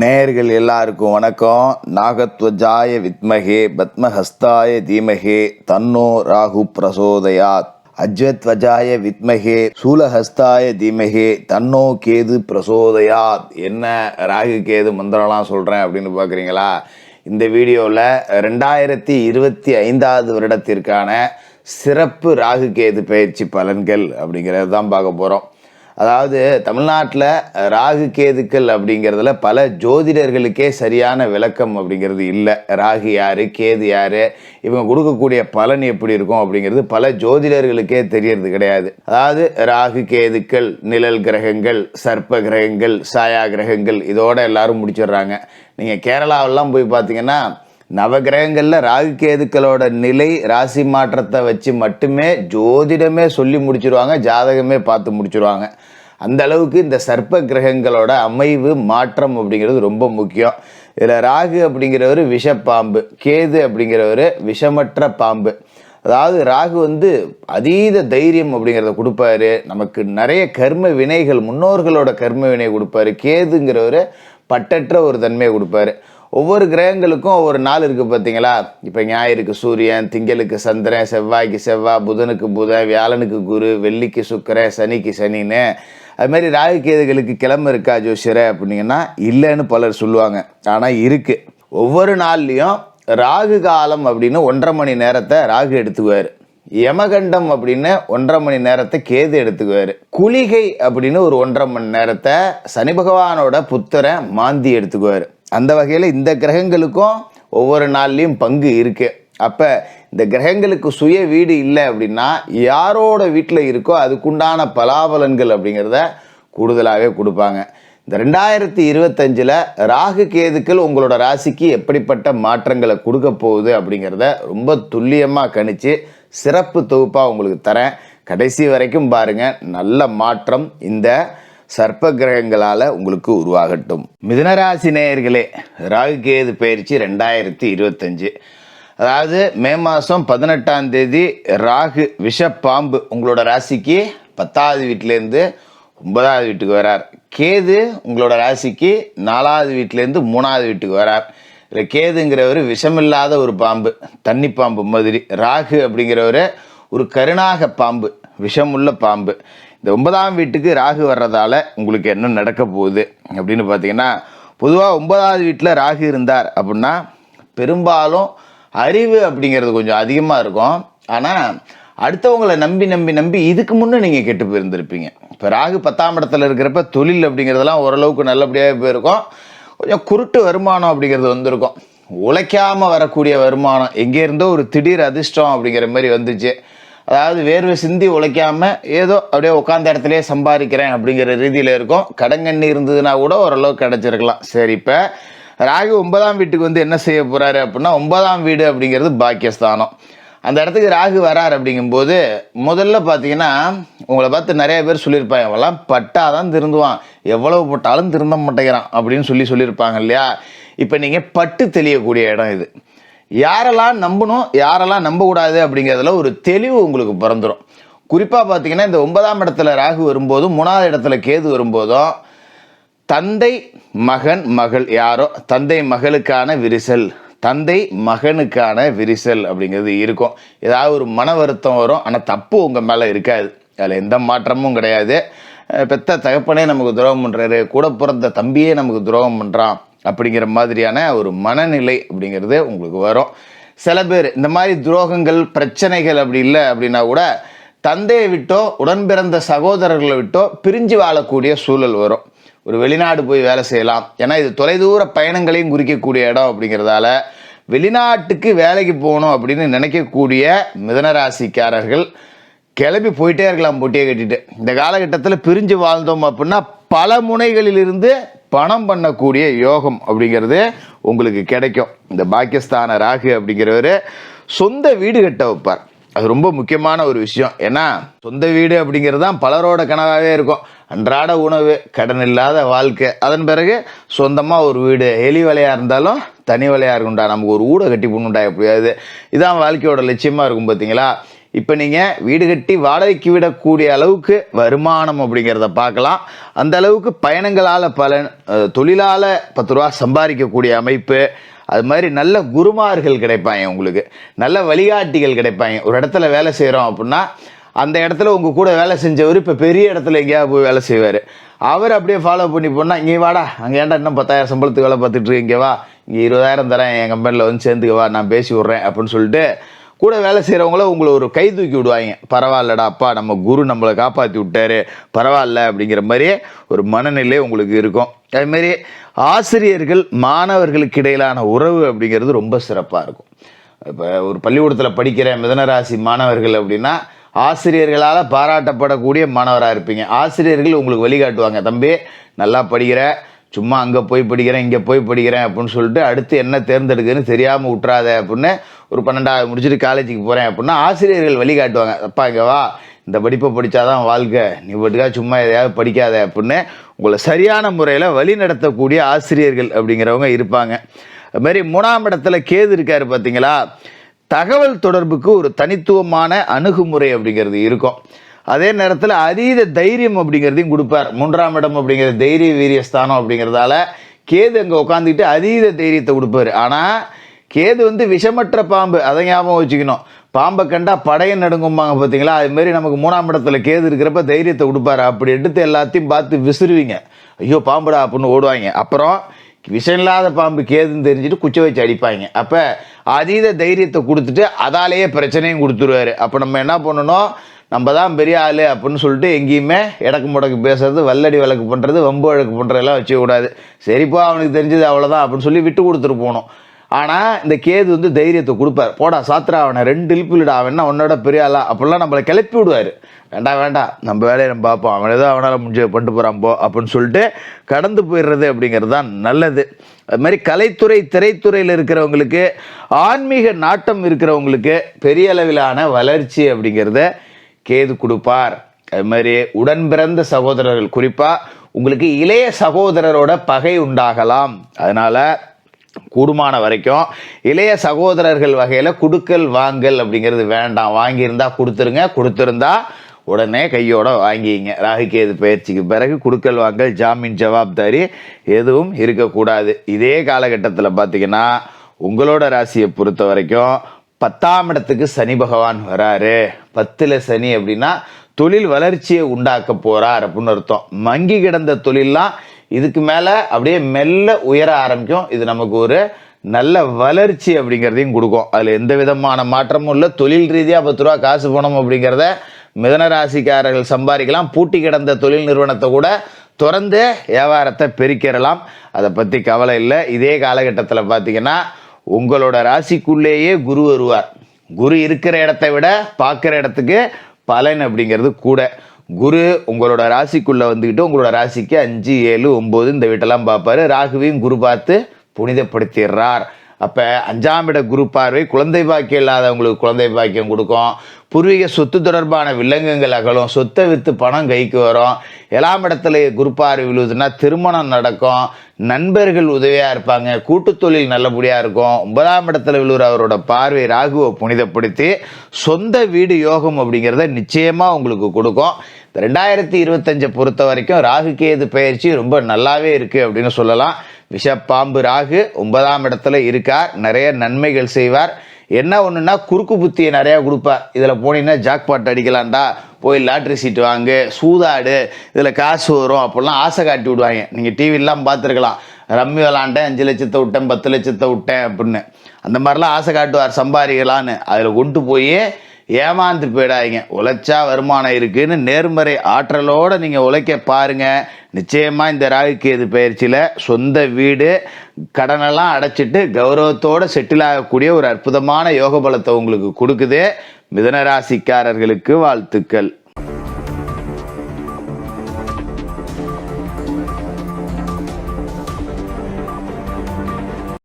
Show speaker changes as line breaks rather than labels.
நேயர்கள் எல்லாருக்கும் வணக்கம். நாகத்வஜாய வித்மகே பத்மஹஸ்தாய தீமகே தன்னோ ராகு பிரசோதயாத். அஜ்வத்வஜாய வித்மகே சூலஹஸ்தாய தீமகே தன்னோ கேது பிரசோதயாத். என்ன ராகு கேது மந்திரம்லாம் சொல்கிறேன் அப்படின்னு பார்க்குறீங்களா இந்த வீடியோவில் ரெண்டாயிரத்தி இருபத்தி ஐந்தாவது வருடத்திற்கான சிறப்பு ராகு கேது பயிற்சி பலன்கள் அப்படிங்கிறது தான் பார்க்க போகிறோம் அதாவது தமிழ்நாட்டில் ராகு கேதுக்கள் அப்படிங்கிறதுல பல ஜோதிடர்களுக்கே சரியான விளக்கம் அப்படிங்கிறது இல்லை. ராகு யார் கேது யார் இவங்க கொடுக்கக்கூடிய பலன் எப்படி இருக்கும் அப்படிங்கிறது பல ஜோதிடர்களுக்கே தெரியறது கிடையாது. அதாவது ராகு கேதுக்கள் நிழல் கிரகங்கள் சர்ப்ப கிரகங்கள் சாயா கிரகங்கள் இதோட எல்லாரும் முடிச்சிடுறாங்க. நீங்கள் கேரளாவெல்லாம் போய் பார்த்தீங்கன்னா நவகிரகங்களில் ராகு கேதுக்களோட நிலை ராசி மாற்றத்தை வச்சு மட்டுமே ஜோதிடமே சொல்லி முடிச்சிருவாங்க ஜாதகமே பார்த்து முடிச்சிருவாங்க. அந்த அளவுக்கு இந்த சர்ப்ப கிரகங்களோட அமைவு மாற்றம் அப்படிங்கிறது ரொம்ப முக்கியம். இதில் ராகு அப்படிங்கிறவர் விஷப்பாம்பு கேது அப்படிங்கிறவர் விஷமற்ற பாம்பு. அதாவது ராகு வந்து அதீத தைரியம் அப்படிங்கிறத கொடுப்பாரு. நமக்கு நிறைய கர்ம வினைகள் முன்னோர்களோட கர்ம வினை கொடுப்பாரு. கேதுங்கிறவர் பட்டற்ற ஒரு தன்மையை கொடுப்பாரு. ஒவ்வொரு கிரகங்களுக்கும் ஒவ்வொரு நாள் இருக்குது பார்த்தீங்களா? இப்போ ஞாயிறுக்கு சூரியன் திங்களுக்கு சந்திரன் செவ்வாய்க்கு செவ்வாய் புதனுக்கு புதன் வியாழனுக்கு குரு வெள்ளிக்கு சுக்கரன் சனிக்கு சனின்னு. அது மாதிரி ராகு கேதுகளுக்கு கிழமை இருக்கா ஜோசியரை அப்படிங்கன்னா இல்லைன்னு பலர் சொல்லுவாங்க. ஆனால் இருக்குது ஒவ்வொரு நாள்லேயும் ராகு காலம் அப்படின்னு ஒன்றரை மணி நேரத்தை ராகு எடுத்துக்குவார். யமகண்டம் அப்படின்னு ஒன்றரை மணி நேரத்தை கேது எடுத்துக்குவார். குளிகை அப்படின்னு ஒரு ஒன்றரை மணி நேரத்தை சனி பகவானோட புத்திரன் மாந்தி எடுத்துக்குவார். அந்த வகையில் இந்த கிரகங்களுக்கும் ஒவ்வொரு நாள்லேயும் பங்கு இருக்குது அப்போ இந்த கிரகங்களுக்கு சுய வீடு இல்லை அப்படின்னா யாரோட வீட்டில் இருக்கோ அதுக்குண்டான பலாபலன்கள் அப்படிங்கிறத கூடுதலாகவே கொடுப்பாங்க. இந்த ரெண்டாயிரத்தி இருபத்தஞ்சில் ராகு கேதுக்கள் உங்களோட ராசிக்கு எப்படிப்பட்ட மாற்றங்களை கொடுக்க போகுது அப்படிங்கிறத ரொம்ப துல்லியமாக கணிச்சு சிறப்பு தொகுப்பாக உங்களுக்கு தரேன். கடைசி வரைக்கும் பாருங்கள் நல்ல மாற்றம். இந்த சர்ப்ப கிரகங்களால் உங்களுக்கு உருவாகட்டும். மிதனராசி நேயர்களே ராகு கேது பயிற்சி ரெண்டாயிரத்தி இருபத்தஞ்சு. அதாவது மே மாதம் பதினெட்டாம் தேதி ராகு விஷப்பாம்பு உங்களோட ராசிக்கு பத்தாவது வீட்டிலேருந்து ஒன்பதாவது வீட்டுக்கு வரார். கேது உங்களோட ராசிக்கு நாலாவது வீட்டிலேருந்து மூணாவது வீட்டுக்கு வரார். இல்லை கேதுங்கிறவர் விஷமில்லாத ஒரு பாம்பு தண்ணி பாம்பு மாதிரி. ராகு அப்படிங்கிறவர் ஒரு கருணாக பாம்பு விஷமுள்ள பாம்பு. இந்த ஒன்பதாம் வீட்டுக்கு ராகு வர்றதால உங்களுக்கு என்ன நடக்க போகுது அப்படின்னு பார்த்தீங்கன்னா பொதுவாக ஒன்பதாவது வீட்டில் ராகு இருந்தார் அப்படின்னா பெரும்பாலும் அறிவு அப்படிங்கிறது கொஞ்சம் அதிகமாக இருக்கும். ஆனால் அடுத்தவங்களை நம்பி நம்பி நம்பி இதுக்கு முன்னே நீங்கள் கெட்டு போயிருந்திருப்பீங்க. இப்போ ராகு பத்தாம் இடத்துல இருக்கிறப்ப தொழில் அப்படிங்கிறதெல்லாம் ஓரளவுக்கு நல்லபடியாக போயிருக்கும். கொஞ்சம் குருட்டு வருமானம் அப்படிங்கிறது வந்திருக்கும். உழைக்காமல் வரக்கூடிய வருமானம் எங்கேருந்தோ ஒரு திடீர் அதிர்ஷ்டம் அப்படிங்கிற மாதிரி வந்துச்சு. அதாவது வேர்வை சிந்தி உழைக்காம ஏதோ அப்படியே உட்காந்த இடத்துலயே சம்பாதிக்கிறேன் அப்படிங்கிற ரீதியில் இருக்கும். கடங்கண்ணி இருந்ததுன்னா கூட ஓரளவுக்கு கிடச்சிருக்கலாம். சரி இப்போ ராகு ஒன்பதாம் வீட்டுக்கு வந்து என்ன செய்ய போகிறாரு அப்படின்னா ஒன்பதாம் வீடு அப்படிங்கிறது பாக்கியஸ்தானம். அந்த இடத்துக்கு ராகு வரார் அப்படிங்கும்போது முதல்ல பார்த்தீங்கன்னா உங்களை பார்த்து நிறைய பேர் சொல்லியிருப்பாங்க அவெல்லாம் பட்டாதான் திருந்துவான். எவ்வளவு பட்டாலும் திருந்த மாட்டேங்கிறான். அப்படின்னு சொல்லி சொல்லியிருப்பாங்க இல்லையா? இப்போ நீங்கள் பட்டு தெளியக்கூடிய இடம் இது. யாரெல்லாம் நம்பணும் யாரெல்லாம் நம்பக்கூடாது அப்படிங்கிறதுல ஒரு தெளிவு உங்களுக்கு பிறந்துடும் குறிப்பாக பார்த்தீங்கன்னா இந்த ஒன்பதாம் இடத்துல ராகு வரும்போதும் மூணாவது இடத்துல கேது வரும்போதும் தந்தை மகன் மகள் யாரோ தந்தை மகளுக்கான விரிசல் தந்தை மகனுக்கான விரிசல் அப்படிங்கிறது இருக்கும். ஏதாவது ஒரு மன வருத்தம் வரும் ஆனால் தப்பு உங்கள் மேலே இருக்காது. அதில் எந்த மாற்றமும் கிடையாது. பெத்த தகப்பனே நமக்கு துரோகம் பண்ணுறாரு கூட பிறந்த தம்பியே நமக்கு துரோகம் பண்ணுறான் அப்படிங்கிற மாதிரியான ஒரு மனநிலை அப்படிங்கிறது உங்களுக்கு வரும். சில பேர் இந்த மாதிரி துரோகங்கள் பிரச்சனைகள் அப்படி இல்லை அப்படின்னா கூட தந்தையை விட்டோ உடன்பிறந்த சகோதரர்களை விட்டோ பிரிஞ்சு வாழக்கூடிய சூழல் வரும். ஒரு வெளிநாடு போய் வேலை செய்யலாம். ஏன்னா இது தொலைதூர பயணங்களையும் குறிக்கக்கூடிய இடம் அப்படிங்கிறதால வெளிநாட்டுக்கு வேலைக்கு போகணும் அப்படின்னு நினைக்கக்கூடிய மிதனராசிக்காரர்கள் கிளம்பி போயிட்டே இருக்கலாம் பொட்டியை கட்டிட்டு. இந்த காலகட்டத்தில் பிரிஞ்சு வாழ்ந்தோம் அப்படின்னா பல முனைகளிலிருந்து பணம் பண்ணக்கூடிய யோகம் அப்படிங்கிறது உங்களுக்கு கிடைக்கும். இந்த பாகிஸ்தான ராகு அப்படிங்கிறவர் சொந்த வீடு கட்ட வைப்பார். அது ரொம்ப முக்கியமான ஒரு விஷயம். ஏன்னா சொந்த வீடு அப்படிங்கிறது தான் பலரோட கனவாகவே இருக்கும். அன்றாட உணவு கடன் இல்லாத வாழ்க்கை. அதன் பிறகு சொந்தமாக ஒரு வீடு எலி வலையாக இருந்தாலும் தனி வலையாக இருக்கும்டா. நமக்கு ஒரு ஊடை கட்டி போடணுண்டா எப்படியாவது. இதான் வாழ்க்கையோட லட்சியமாக இருக்கும் பார்த்தீங்களா இப்போ நீங்கள் வீடு கட்டி வாடகைக்கு விடக்கூடிய அளவுக்கு வருமானம் அப்படிங்கிறத பார்க்கலாம். அந்த அளவுக்கு பயணங்களால் பலன் தொழிலால் பத்து ரூபா சம்பாதிக்கக்கூடிய அமைப்பு அது மாதிரி நல்ல குருமார்கள் கிடைப்பாங்க உங்களுக்கு. நல்ல வழிகாட்டிகள் கிடைப்பாங்க. ஒரு இடத்துல வேலை செய்கிறோம் அப்படின்னா அந்த இடத்துல உங்கள் கூட வேலை செஞ்சவர் இப்போ பெரிய இடத்துல எங்கேயாவது போய் வேலை செய்வார். அவர் அப்படியே ஃபாலோ பண்ணி போனால் இங்கே வாடா அங்கே ஏன்டா இன்னும் பத்தாயிரம் சம்பளத்துக்கு வேலை பார்த்துட்டு இங்கே வா. இங்கே இருபதாயிரம் தரேன் என் கம்பெனியில் வந்து சேர்ந்துக்கவா நான் பேசி விட்றேன் அப்படின்னு சொல்லிட்டு கூட வேலை செய்கிறவங்கள உங்களை ஒரு கை தூக்கி விடுவாங்க. பரவாயில்லடா அப்பா நம்ம குரு நம்மளை காப்பாற்றி விட்டாரு. பரவாயில்ல அப்படிங்கிற மாதிரியே ஒரு மனநிலை உங்களுக்கு இருக்கும். அதுமாரி ஆசிரியர்கள் மாணவர்களுக்கு இடையிலான உறவு அப்படிங்கிறது ரொம்ப சிறப்பாக இருக்கும். இப்போ ஒரு பள்ளிக்கூடத்தில் படிக்கிற மிதனராசி மாணவர்கள் அப்படின்னா ஆசிரியர்களால் பாராட்டப்படக்கூடிய மாணவராக இருப்பீங்க. ஆசிரியர்கள் உங்களுக்கு வழிகாட்டுவாங்க. தம்பி நல்லா படிக்கிற சும்மா அங்கே போய் படிக்கிறேன் இங்கே போய் படிக்கிறேன் அப்படின்னு சொல்லிட்டு அடுத்து என்ன தேர்ந்தெடுக்குன்னு தெரியாமல் விட்றாத அப்படின்னு ஒரு பன்னெண்டாவது முடிச்சுட்டு காலேஜுக்கு போகிறேன் அப்படின்னா ஆசிரியர்கள் வழிகாட்டுவாங்க அப்பா இங்கே வா. இந்த படிப்பை படித்தாதான் வாழ்க்கை. நீ பட்டுக்கா சும்மா எதையாவது படிக்காத அப்படின்னு உங்களை சரியான முறையில் வழி நடத்தக்கூடிய ஆசிரியர்கள் அப்படிங்கிறவங்க இருப்பாங்க. அதுமாரி மூணாம் இடத்துல கேது இருக்காரு பார்த்தீங்களா தகவல் தொடர்புக்கு ஒரு தனித்துவமான அணுகுமுறை அப்படிங்கிறது இருக்கும். அதே நேரத்தில் அதீத தைரியம் அப்படிங்கிறதையும் கொடுப்பார். மூன்றாம் இடம் அப்படிங்கிறது தைரிய வீரிய ஸ்தானம் அப்படிங்கிறதால கேது அங்கே உட்காந்துக்கிட்டு அதீத தைரியத்தை கொடுப்பாரு. ஆனால் கேது வந்து விஷமற்ற பாம்பு அதை ஞாபகம் வச்சுக்கணும். பாம்பை கண்டா படையை நடுங்கும்பாங்க பார்த்தீங்களா? அதுமாரி நமக்கு மூணாம் இடத்துல கேது இருக்கிறப்ப தைரியத்தை கொடுப்பாரு. அப்படி எடுத்து எல்லாத்தையும் பார்த்து விசிறுவீங்க. ஐயோ பாம்புடா அப்படின்னு ஓடுவாங்க. அப்புறம் விஷம் இல்லாத பாம்பு கேதுன்னு தெரிஞ்சுட்டு குச்சை வச்சு அடிப்பாங்க. அப்போ அதீத தைரியத்தை கொடுத்துட்டு அதாலேயே பிரச்சனையும் கொடுத்துருவாரு. அப்போ நம்ம என்ன பண்ணணும்? நம்ம தான் பெரிய ஆள் அப்படின்னு சொல்லிட்டு எங்கேயுமே இடக்கு முடக்கு பேசுறது வல்லடி வழக்கு பண்ணுறது வம்பு வழக்கு பண்ணுறதெல்லாம் வச்சுக்கூடாது சரிப்பா அவனுக்கு தெரிஞ்சது அவ்வளோதான் அப்படின்னு சொல்லி விட்டு கொடுத்துட்டு போகணும். ஆனால் இந்த கேது வந்து தைரியத்தை கொடுப்பார். போடா சாத்திரா அவனை. ரெண்டு இழுப்புலடா அவன் உன்னோட பெரிய ஆளா? அப்படிலாம் நம்மளை கிளப்பி விடுவார். வேண்டாம் வேண்டாம் நம்ம வேலையை நம்ம பார்ப்போம். அவன் ஏதோ அவனால் முடிஞ்ச பண்ணிட்டு போகிறான் போ அப்படின்னு சொல்லிட்டு கடந்து போயிடுறது அப்படிங்கிறது தான் நல்லது. அது மாதிரி கலைத்துறை திரைத்துறையில் இருக்கிறவங்களுக்கு ஆன்மீக நாட்டம் இருக்கிறவங்களுக்கு பெரிய அளவிலான வளர்ச்சி அப்படிங்கிறத கேது கொடுப்பார். அது மாதிரி உடன் பிறந்த சகோதரர்கள் குறிப்பாக உங்களுக்கு இளைய சகோதரரோட பகை உண்டாகலாம். அதனால் கூடுமான வரைக்கும் இளைய சகோதரர்கள் வகையில் குடுக்கல் வாங்கல் அப்படிங்கிறது வேண்டாம். வாங்கியிருந்தா கொடுத்துருங்க கொடுத்துருந்தா உடனே கையோட வாங்கிங்க ராகுகேது பயிற்சிக்கு பிறகு குடுக்கல் வாங்கல் ஜாமீன் ஜவாப்தாரி எதுவும் இருக்கக்கூடாது. இதே காலகட்டத்தில் பார்த்தீங்கன்னா உங்களோட ராசியை பொறுத்த வரைக்கும் பத்தாம் இடத்துக்கு சனி பகவான் வராரு. பத்தில் சனி அப்படின்னா தொழில் வளர்ச்சியை உண்டாக்க போகிறார் அப்படின்னு அர்த்தம். மங்கி கிடந்த தொழிலெலாம் இதுக்கு மேலே அப்படியே மெல்ல உயர ஆரம்பிக்கும். இது நமக்கு ஒரு நல்ல வளர்ச்சி அப்படிங்கிறதையும் கொடுக்கும். அதில் எந்த விதமான மாற்றமும் இல்லை. தொழில் ரீதியாக பத்து ரூபா காசு போனோம் அப்படிங்கிறத மிதன ராசிக்காரர்கள் சம்பாதிக்கலாம். பூட்டி கிடந்த தொழில் நிறுவனத்தை கூட திறந்து வியாபாரத்தை பெருக்கிடலாம். அதை பற்றி கவலை இல்லை. இதே காலகட்டத்தில் பார்த்தீங்கன்னா உங்களோட ராசிக்குள்ளேயே குரு வருவார். குரு இருக்கிற இடத்த விட பார்க்குற இடத்துக்கு பலன் அப்படிங்கிறது கூட. குரு உங்களோட ராசிக்குள்ளே வந்துக்கிட்டு உங்களோட ராசிக்கு அஞ்சு ஏழு ஒம்பது இந்த வீட்டெல்லாம் பார்ப்பாரு. ராகுவையும் குரு பார்த்து புனிதப்படுத்திடுறார். அப்போ அஞ்சாம் இட குரு பார்வை குழந்தை பாக்கியம் இல்லாதவங்களுக்கு குழந்தை பாக்கியம் கொடுக்கும். பூர்வீக சொத்து தொடர்பான வில்லங்கங்கள் அகலும். சொத்தை விற்று பணம் கைக்கு வரும். ஏழாம் இடத்துல குரு பார்வை விழுதுன்னா திருமணம் நடக்கும். நண்பர்கள் உதவியாக இருப்பாங்க. கூட்டு தொழில் நல்லபடியாக இருக்கும். ஒன்பதாம் இடத்துல விழுற அவரோட பார்வை ராகுவை புனிதப்படுத்தி சொந்த வீடு யோகம் அப்படிங்கிறத நிச்சயமாக உங்களுக்கு கொடுக்கும். இந்த ரெண்டாயிரத்தி இருபத்தஞ்சை பொறுத்த வரைக்கும் ராகு கேது பயிற்சி ரொம்ப நல்லாவே இருக்குது அப்படின்னு சொல்லலாம். விஷப்பாம்பு ராகு ஒன்பதாம் இடத்துல இருக்கார். நிறைய நன்மைகள் செய்வார். என்ன ஒன்றுனா குறுக்கு புத்தியை நிறையா கொடுப்பார். இதில் போனீங்கன்னா ஜாக்பாட் அடிக்கலாம்டா. போய் லாட்ரி சீட்டு வாங்கு சூதாடு இதில் காசு வரும் அப்படிலாம் ஆசை காட்டி விடுவாங்க. நீங்கள் டிவிலாம் பார்த்துருக்கலாம். ரம்மி விளாண்டேன் அஞ்சு லட்சத்தை விட்டேன் பத்து லட்சத்தை விட்டேன் அப்படின்னு. அந்த மாதிரிலாம் ஆசை காட்டுவார் சம்பாதிக்கலான்னு அதில் கொண்டு போய் ஏமாந்து போயிடாதீங்க. உழைச்சா வருமானம் இருக்குன்னு நேர்மறை ஆற்றலோடு நீங்கள் உழைக்க பாருங்க. நிச்சயமாக இந்த ராகுகேது பயிற்சியில் சொந்த வீடு கடனெல்லாம் அடைச்சிட்டு கௌரவத்தோடு செட்டில் ஆகக்கூடிய ஒரு அற்புதமான யோக பலத்தை உங்களுக்கு கொடுக்குது. மிதனராசிக்காரர்களுக்கு வாழ்த்துக்கள்.